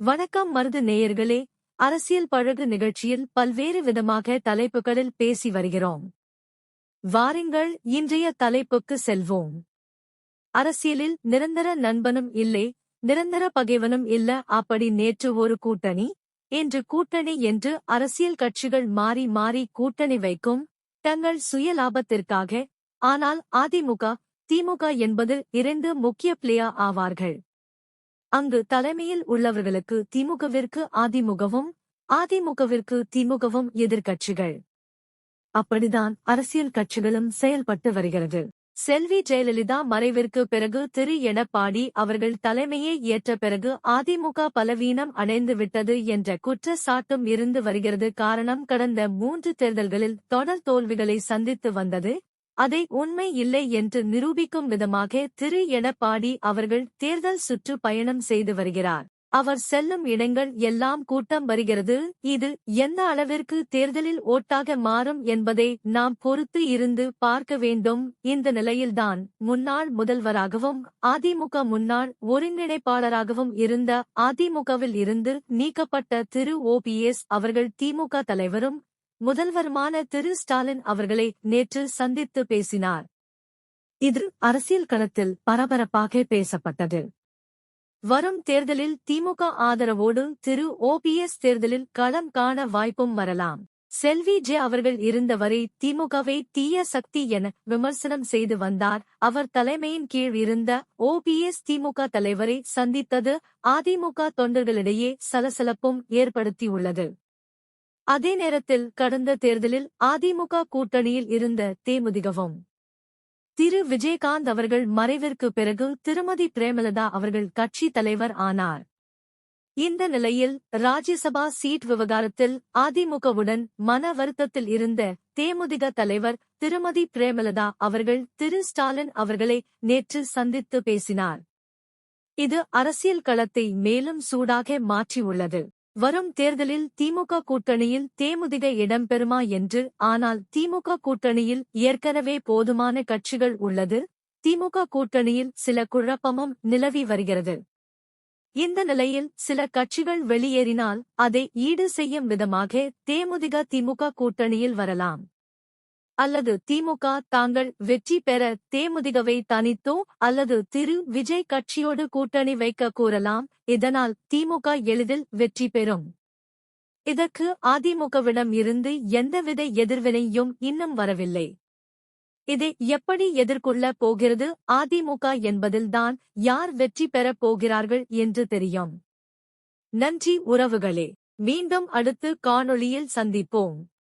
வணக்கம் மருது நேயர்களே. அரசியல் பழகு நிகழ்ச்சியில் பல்வேறு விதமாக தலைப்புகளில் பேசி வருகிறோம். வாருங்கள் இன்றைய தலைப்புக்கு செல்வோம். அரசியலில் நிரந்தர நண்பனும் இல்லை நிரந்தர பகைவனும் இல்ல அப்படி நேற்று ஒரு கூட்டணி இன்று கூட்டணி என்று அரசியல் கட்சிகள் மாறி மாறி கூட்டணி வைக்கும் தங்கள் சுய லாபத்திற்காக ஆனால் அதிமுக திமுக என்பதில் இரண்டு முக்கிய பிளேயா ஆவார்கள். அங்கு தலைமையில் உள்ளவர்களுக்கு திமுகவிற்கு அதிமுகவும் அதிமுகவிற்கு திமுகவும் எதிர்க்கட்சிகள். அப்படிதான் அரசியல் கட்சிகளும் செயல்பட்டு வருகிறது. செல்வி ஜெயலலிதா மறைவிற்கு பிறகு திரு எடப்பாடி அவர்கள் தலைமையை ஏற்ற பிறகு அதிமுக பலவீனம் அடைந்து விட்டது என்ற குற்றச்சாட்டும் இருந்து வருகிறது. காரணம் கடந்த மூன்று தேர்தல்களில் தொடர் தோல்விகளை சந்தித்து வந்தது அதை உண்மை இல்லை என்று நிரூபிக்கும் விதமாக திரு எடப்பாடி அவர்கள் தேர்தல் சுற்று பயணம் செய்து வருகிறார். அவர் செல்லும் இடங்கள் எல்லாம் கூட்டம் வருகிறது. இது எந்த அளவிற்கு தேர்தலில் ஓட்டாக மாறும் என்பதை நாம் பொறுத்து இருந்து பார்க்க வேண்டும். இந்த நிலையில்தான் முன்னாள் முதல்வராகவும் அதிமுக முன்னாள் ஒருங்கிணைப்பாளராகவும் இருந்த அதிமுகவில் இருந்து நீக்கப்பட்ட திரு ஓபிஎஸ் அவர்கள் திமுக தலைவரும் முதல்வருமான திரு. ஸ்டாலின் அவர்களை நேற்று சந்தித்து பேசினார். இது அரசியல் களத்தில் பரபரப்பாக பேசப்பட்டது. வரும் தேர்தலில் திமுக ஆதரவோடு திரு. ஓபிஎஸ் தேர்தலில் களம் காண வாய்ப்பும் வரலாம். செல்வி ஜே அவர்கள் இருந்தவரை திமுகவை தீய சக்தி என விமர்சனம் செய்து வந்தார். அவர் தலைமையின் கீழ் இருந்த ஓபிஎஸ் திமுக தலைவரை சந்தித்தது அதிமுக தொண்டர்களிடையே சலசலப்பும் ஏற்படுத்தியுள்ளது. அதே நேரத்தில் கடந்த தேர்தலில் அதிமுக கூட்டணியில் இருந்த தேமுதிகவும் திரு. விஜயகாந்த் அவர்கள் மறைவிற்கு பிறகு திருமதி. பிரேமலதா அவர்கள் கட்சி தலைவர் ஆனார். இந்த நிலையில் ராஜ்யசபா சீட் விவகாரத்தில் அதிமுகவுடன் மன வருத்தத்தில் இருந்த தேமுதிக தலைவர் திருமதி. பிரேமலதா அவர்கள் திரு. ஸ்டாலின் அவர்களை நேற்று சந்தித்து பேசினார். இது அரசியல் களத்தை மேலும் சூடாக மாற்றியுள்ளது. வரும் தேர்தலில் திமுக கூட்டணியில் தேமுதிக இடம்பெறுமா என்று ஆனால் திமுக கூட்டணியில் ஏற்கனவே போதுமான கட்சிகள் உள்ளது. திமுக கூட்டணியில் சில குழப்பமும் நிலவி வருகிறது. இந்த நிலையில் சில கட்சிகள் வெளியேறினால் அதை ஈடு செய்யும் விதமாக தேமுதிக திமுக கூட்டணியில் வரலாம். அல்லது திமுக தாங்கள் வெற்றி பெற தேமுதிகவை தனித்தோ அல்லது திரு விஜய் கட்சியோடு கூட்டணி வைக்க கூறலாம் இதனால் திமுக எளிதில் வெற்றி பெறும். இதற்கு அதிமுகவிடம் இருந்து எந்தவித எதிர்வினையும் இன்னும் வரவில்லை. இதை எப்படி எதிர்கொள்ள போகிறது? அதிமுக என்பதில்தான் யார் வெற்றி பெறப் போகிறார்கள் என்று தெரியும். நன்றி உறவுகளே மீண்டும் அடுத்து காணொளியில் சந்திப்போம்.